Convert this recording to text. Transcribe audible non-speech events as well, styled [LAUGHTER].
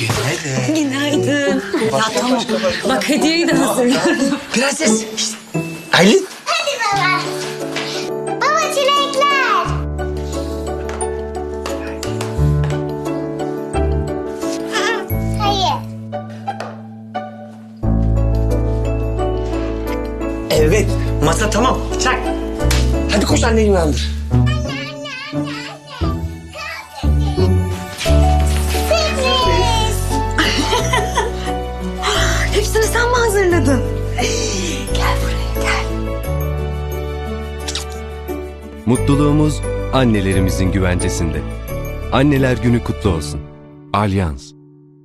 Günaydın. Günaydın. Ya tamam. Bak hediyeyi de hazırlıyorum. Prenses. Şişt. Aylin. Evet. Masa tamam. Çak. Hadi koş anneni uyandır. [LAUGHS] Hepsini sen mi hazırladın? Gel buraya gel. Mutluluğumuz annelerimizin güvencesinde. Anneler günü kutlu olsun. Alyans.